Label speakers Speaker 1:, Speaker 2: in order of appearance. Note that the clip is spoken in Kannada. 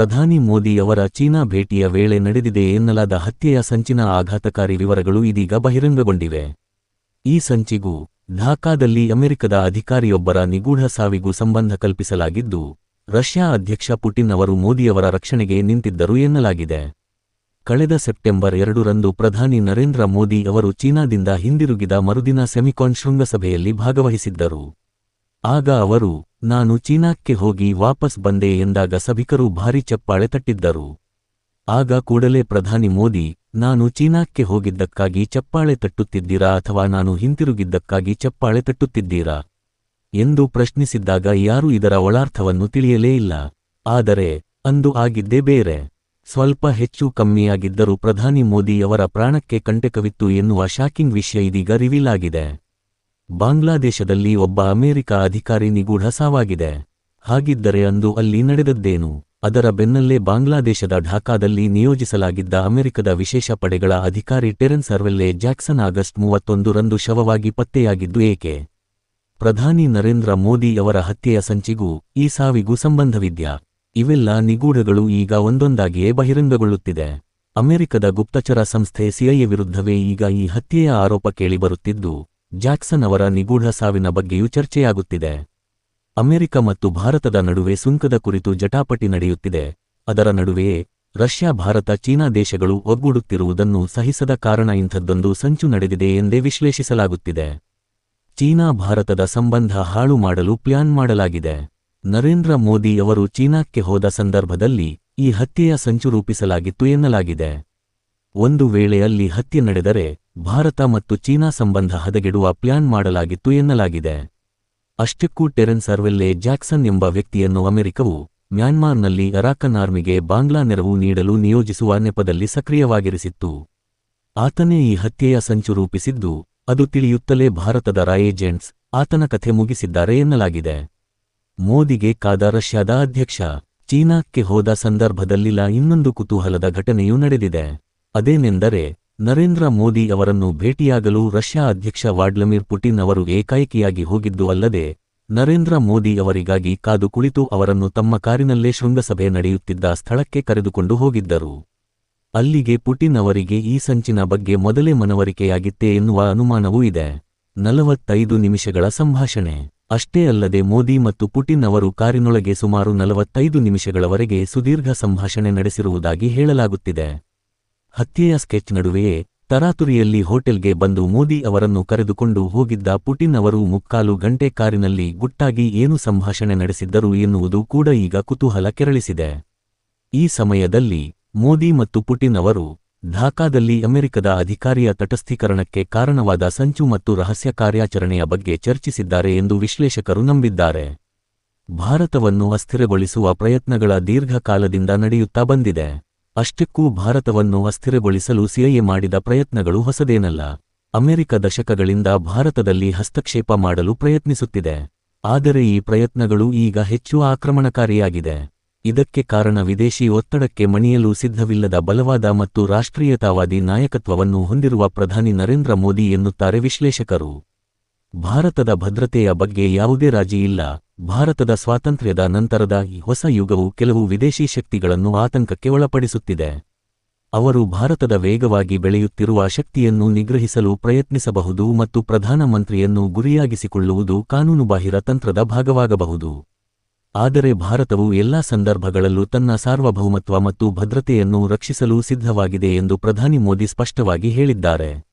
Speaker 1: ಪ್ರಧಾನಿ ಮೋದಿ ಅವರ ಚೀನಾ ಭೇಟಿಯ ವೇಳೆ ನಡೆದಿದೆ ಎನ್ನಲಾದ ಹತ್ಯೆಯ ಸಂಚಿನ ಆಘಾತಕಾರಿ ವಿವರಗಳು ಇದೀಗ ಬಹಿರಂಗಗೊಂಡಿವೆ. ಈ ಸಂಚಿಗೂ ಢಾಕಾದಲ್ಲಿ ಅಮೆರಿಕದ ಅಧಿಕಾರಿಯೊಬ್ಬರ ನಿಗೂಢ ಸಾವಿಗೂ ಸಂಬಂಧ ಕಲ್ಪಿಸಲಾಗಿದ್ದು, ರಷ್ಯಾ ಅಧ್ಯಕ್ಷ ಪುಟಿನ್ ಅವರು ಮೋದಿಯವರ ರಕ್ಷಣೆಗೆ ನಿಂತಿದ್ದರು ಎನ್ನಲಾಗಿದೆ. ಕಳೆದ ಸೆಪ್ಟೆಂಬರ್ ಎರಡರಂದು ಪ್ರಧಾನಿ ನರೇಂದ್ರ ಮೋದಿ ಅವರು ಚೀನಾದಿಂದ ಹಿಂದಿರುಗಿದ ಮರುದಿನ ಸೆಮಿಕಾನ್ ಶೃಂಗಸಭೆಯಲ್ಲಿ ಭಾಗವಹಿಸಿದ್ದರು. ಆಗ ಅವರು ನಾನು ಚೀನಾಕ್ಕೆ ಹೋಗಿ ವಾಪಸ್ ಬಂದೆ ಎಂದಾಗ ಸಭಿಕರು ಭಾರೀ ಚಪ್ಪಾಳೆ ತಟ್ಟಿದ್ದರು. ಆಗ ಕೂಡಲೇ ಪ್ರಧಾನಿ ಮೋದಿ, ನಾನು ಚೀನಾಕ್ಕೆ ಹೋಗಿದ್ದಕ್ಕಾಗಿ ಚಪ್ಪಾಳೆ ತಟ್ಟುತ್ತಿದ್ದೀರಾ ಅಥವಾ ನಾನು ಹಿಂತಿರುಗಿದ್ದಕ್ಕಾಗಿ ಚಪ್ಪಾಳೆ ತಟ್ಟುತ್ತಿದ್ದೀರಾ? ಎಂದು ಪ್ರಶ್ನಿಸಿದ್ದಾಗ ಯಾರೂ ಇದರ ಒಳಾರ್ಥವನ್ನು ತಿಳಿಯಲೇ ಇಲ್ಲ. ಆದರೆ, ಅಂದು ಆಗಿದ್ದೇ ಬೇರೆ. ಸ್ವಲ್ಪ ಹೆಚ್ಚು ಕಮ್ಮಿಯಾಗಿದ್ದರೂ ಪ್ರಧಾನಿ ಮೋದಿ ಅವರ ಪ್ರಾಣಕ್ಕೆ ಕಂಟಕವಿತ್ತು ಎನ್ನುವ ಶಾಕಿಂಗ್ ವಿಷಯ ಇದೀಗ ರಿವೀಲ್ ಆಗಿದೆ. ಬಾಂಗ್ಲಾದೇಶದಲ್ಲಿ ಒಬ್ಬ ಅಮೆರಿಕ ಅಧಿಕಾರಿ ನಿಗೂಢ ಸಾವಾಗಿದೆ ಹಾಗಿದ್ದರೆ ಅಂದು ಅಲ್ಲಿ ನಡೆದದ್ದೇನು? ಅದರ ಬೆನ್ನಲ್ಲೇ ಬಾಂಗ್ಲಾದೇಶದ ಢಾಕಾದಲ್ಲಿ ನಿಯೋಜಿಸಲಾಗಿದ್ದ ಅಮೆರಿಕದ ವಿಶೇಷ ಪಡೆಗಳ ಅಧಿಕಾರಿ ಟೆರೆನ್ಸ್ ಸರ್ವೆಲ್ಲೆ ಜಾಕ್ಸನ್ ಆಗಸ್ಟ್ ಮೂವತ್ತೊಂದರಂದು ಶವವಾಗಿ ಪತ್ತೆಯಾಗಿದ್ದು ಏಕೆ? ಪ್ರಧಾನಿ ನರೇಂದ್ರ ಮೋದಿ ಅವರ ಹತ್ಯೆಯ ಸಂಚಿಗೂ ಈ ಸಾವಿಗೂ ಸಂಬಂಧವಿದ್ಯಾ? ಇವೆಲ್ಲ ನಿಗೂಢಗಳು ಈಗ ಒಂದೊಂದಾಗಿಯೇ ಬಹಿರಂಗಗೊಳ್ಳುತ್ತಿದೆ. ಅಮೆರಿಕದ ಗುಪ್ತಚರ ಸಂಸ್ಥೆ ಸಿಐಎ ವಿರುದ್ಧವೇ ಈಗ ಈ ಹತ್ಯೆಯ ಆರೋಪ ಕೇಳಿಬರುತ್ತಿದ್ದು ಜಾಕ್ಸನ್ ಅವರ ನಿಗೂಢ ಸಾವಿನ ಬಗ್ಗೆಯೂ ಚರ್ಚೆಯಾಗುತ್ತಿದೆ. ಅಮೆರಿಕ ಮತ್ತು ಭಾರತದ ನಡುವೆ ಸುಂಕದ ಕುರಿತು ಜಟಾಪಟಿ ನಡೆಯುತ್ತಿದೆ. ಅದರ ನಡುವೆಯೇ ರಷ್ಯಾ, ಭಾರತ, ಚೀನಾ ದೇಶಗಳು ಒಗ್ಗೂಡುತ್ತಿರುವುದನ್ನು ಸಹಿಸದ ಕಾರಣ ಇಂಥದ್ದೊಂದು ಸಂಚು ನಡೆದಿದೆ ಎಂದೇ ವಿಶ್ಲೇಷಿಸಲಾಗುತ್ತಿದೆ. ಚೀನಾ, ಭಾರತದ ಸಂಬಂಧ ಹಾಳು ಮಾಡಲು ಪ್ಲಾನ್ ಮಾಡಲಾಗಿದೆ. ನರೇಂದ್ರ ಮೋದಿ ಅವರು ಚೀನಾಕ್ಕೆ ಹೋದ ಸಂದರ್ಭದಲ್ಲಿ ಈ ಹತ್ಯೆಯ ಸಂಚು ರೂಪಿಸಲಾಗಿತ್ತು ಎನ್ನಲಾಗಿದೆ. ಒಂದು ವೇಳೆ ಅಲ್ಲಿ ಹತ್ಯೆ ನಡೆದರೆ, ಭಾರತ ಮತ್ತು ಚೀನಾ ಸಂಬಂಧ ಹದಗೆಡುವ ಪ್ಲಾನ್ ಮಾಡಲಾಗಿತ್ತು ಎನ್ನಲಾಗಿದೆ. ಅಷ್ಟಕ್ಕೂ ಟೆರೆನ್ ಸರ್ವೆಲ್ಲೆ ಜಾಕ್ಸನ್ ಎಂಬ ವ್ಯಕ್ತಿಯನ್ನು ಅಮೆರಿಕವು ಮ್ಯಾನ್ಮಾರ್ನಲ್ಲಿ ಅರಾಕನ್ ಆರ್ಮಿಗೆ ಬಾಂಗ್ಲಾ ನೆರವು ನೀಡಲು ನಿಯೋಜಿಸುವ ನೆಪದಲ್ಲಿ ಸಕ್ರಿಯವಾಗಿರಿಸಿತ್ತು. ಆತನೇ ಈ ಹತ್ಯೆಯ ಸಂಚು ರೂಪಿಸಿದ್ದು, ಅದು ತಿಳಿಯುತ್ತಲೇ ಭಾರತದ ರಾ ಏಜೆಂಟ್ಸ್ ಆತನ ಕಥೆ ಮುಗಿಸಿದ್ದಾರೆ ಎನ್ನಲಾಗಿದೆ. ಮೋದಿಗೆ ಕಾದ ರಷ್ಯಾದ ಅಧ್ಯಕ್ಷ, ಚೀನಾಕ್ಕೆ ಹೋದ ಸಂದರ್ಭದಲ್ಲಿಲ್ಲ ಇನ್ನೊಂದು ಕುತೂಹಲದ ಘಟನೆಯೂ ನಡೆದಿದೆ. ಅದೇನೆಂದರೆ, ನರೇಂದ್ರ ಮೋದಿ ಅವರನ್ನು ಭೇಟಿಯಾಗಲು ರಷ್ಯಾ ಅಧ್ಯಕ್ಷ ವಾಡ್ಲಮಿರ್ ಪುಟಿನ್ ಅವರು ಏಕಾಏಕಿಯಾಗಿ ಹೋಗಿದ್ದು ಅಲ್ಲದೆ, ನರೇಂದ್ರ ಮೋದಿ ಅವರಿಗಾಗಿ ಕಾದು ಕುಳಿತು ಅವರನ್ನು ತಮ್ಮ ಕಾರಿನಲ್ಲೇ ಶೃಂಗಸಭೆ ನಡೆಯುತ್ತಿದ್ದ ಸ್ಥಳಕ್ಕೆ ಕರೆದುಕೊಂಡು ಹೋಗಿದ್ದರು. ಅಲ್ಲಿಗೆ ಪುಟಿನ್ ಅವರಿಗೆ ಈ ಸಂಚಿನ ಬಗ್ಗೆ ಮೊದಲೇ ಮನವರಿಕೆಯಾಗಿತ್ತೇ ಎನ್ನುವ ಅನುಮಾನವೂ ಇದೆ. ನಲವತ್ತೈದು ನಿಮಿಷಗಳ ಸಂಭಾಷಣೆ. ಅಷ್ಟೇ ಅಲ್ಲದೆ ಮೋದಿ ಮತ್ತು ಪುಟಿನ್ ಅವರು ಕಾರಿನೊಳಗೆ ಸುಮಾರು ನಲವತ್ತೈದು ನಿಮಿಷಗಳವರೆಗೆ ಸುದೀರ್ಘ ಸಂಭಾಷಣೆ ನಡೆಸಿರುವುದಾಗಿ ಹೇಳಲಾಗುತ್ತಿದೆ. ಹತ್ಯೆಯ ಸ್ಕೆಚ್ ನಡುವೆಯೇ ತರಾತುರಿಯಲ್ಲಿ ಹೋಟೆಲ್ಗೆ ಬಂದು ಮೋದಿ ಅವರನ್ನು ಕರೆದುಕೊಂಡು ಹೋಗಿದ್ದ ಪುಟಿನ್ ಅವರು ಮುಕ್ಕಾಲು ಗಂಟೆ ಕಾರಿನಲ್ಲಿ ಗುಟ್ಟಾಗಿ ಏನು ಸಂಭಾಷಣೆ ನಡೆಸಿದ್ದರು ಎನ್ನುವುದು ಕೂಡ ಈಗ ಕುತೂಹಲ ಕೆರಳಿಸಿದೆ. ಈ ಸಮಯದಲ್ಲಿ ಮೋದಿ ಮತ್ತು ಪುಟಿನ್ ಅವರು ಢಾಕಾದಲ್ಲಿ ಅಮೆರಿಕದ ಅಧಿಕಾರಿಯ ತಟಸ್ಥೀಕರಣಕ್ಕೆ ಕಾರಣವಾದ ಸಂಚು ಮತ್ತು ರಹಸ್ಯ ಕಾರ್ಯಾಚರಣೆಯ ಬಗ್ಗೆ ಚರ್ಚಿಸಿದ್ದಾರೆ ಎಂದು ವಿಶ್ಲೇಷಕರು ನಂಬಿದ್ದಾರೆ. ಭಾರತವನ್ನು ಅಸ್ಥಿರಗೊಳಿಸುವ ಪ್ರಯತ್ನಗಳ ದೀರ್ಘಕಾಲದಿಂದ ನಡೆಯುತ್ತಾ ಬಂದಿದೆ. ಅಷ್ಟಕ್ಕೂ ಭಾರತವನ್ನು ಅಸ್ಥಿರಗೊಳಿಸಲು ಸಿಐಎ ಮಾಡಿದ ಪ್ರಯತ್ನಗಳು ಹೊಸದೇನಲ್ಲ. ಅಮೆರಿಕ ದಶಕಗಳಿಂದ ಭಾರತದಲ್ಲಿ ಹಸ್ತಕ್ಷೇಪ ಮಾಡಲು ಪ್ರಯತ್ನಿಸುತ್ತಿದೆ. ಆದರೆ ಈ ಪ್ರಯತ್ನಗಳು ಈಗ ಹೆಚ್ಚು ಆಕ್ರಮಣಕಾರಿಯಾಗಿದೆ. ಇದಕ್ಕೆ ಕಾರಣ ವಿದೇಶಿ ಒತ್ತಡಕ್ಕೆ ಮಣಿಯಲು ಸಿದ್ಧವಿಲ್ಲದ ಬಲವಾದ ಮತ್ತು ರಾಷ್ಟ್ರೀಯತಾವಾದಿ ನಾಯಕತ್ವವನ್ನು ಹೊಂದಿರುವ ಪ್ರಧಾನಿ ನರೇಂದ್ರ ಮೋದಿ ಎನ್ನುತ್ತಾರೆ ವಿಶ್ಲೇಷಕರು. ಭಾರತದ ಭದ್ರತೆಯ ಬಗ್ಗೆ ಯಾವುದೇ ರಾಜಿ ಇಲ್ಲ. ಭಾರತದ ಸ್ವಾತಂತ್ರ್ಯದ ನಂತರದ ಈ ಹೊಸ ಯುಗವು ಕೆಲವು ವಿದೇಶಿ ಶಕ್ತಿಗಳನ್ನು ಆತಂಕಕ್ಕೆ ಒಳಪಡಿಸುತ್ತಿದೆ. ಅವರು ಭಾರತದ ವೇಗವಾಗಿ ಬೆಳೆಯುತ್ತಿರುವ ಶಕ್ತಿಯನ್ನು ನಿಗ್ರಹಿಸಲು ಪ್ರಯತ್ನಿಸಬಹುದು ಮತ್ತು ಪ್ರಧಾನಮಂತ್ರಿಯನ್ನು ಗುರಿಯಾಗಿಸಿಕೊಳ್ಳುವುದು ಕಾನೂನುಬಾಹಿರ ತಂತ್ರದ ಭಾಗವಾಗಬಹುದು. ಆದರೆ ಭಾರತವು ಎಲ್ಲಾ ಸಂದರ್ಭಗಳಲ್ಲೂ ತನ್ನ ಸಾರ್ವಭೌಮತ್ವ ಮತ್ತು ಭದ್ರತೆಯನ್ನು ರಕ್ಷಿಸಲು ಸಿದ್ಧವಾಗಿದೆ ಎಂದು ಪ್ರಧಾನಿ ಮೋದಿ ಸ್ಪಷ್ಟವಾಗಿ ಹೇಳಿದ್ದಾರೆ.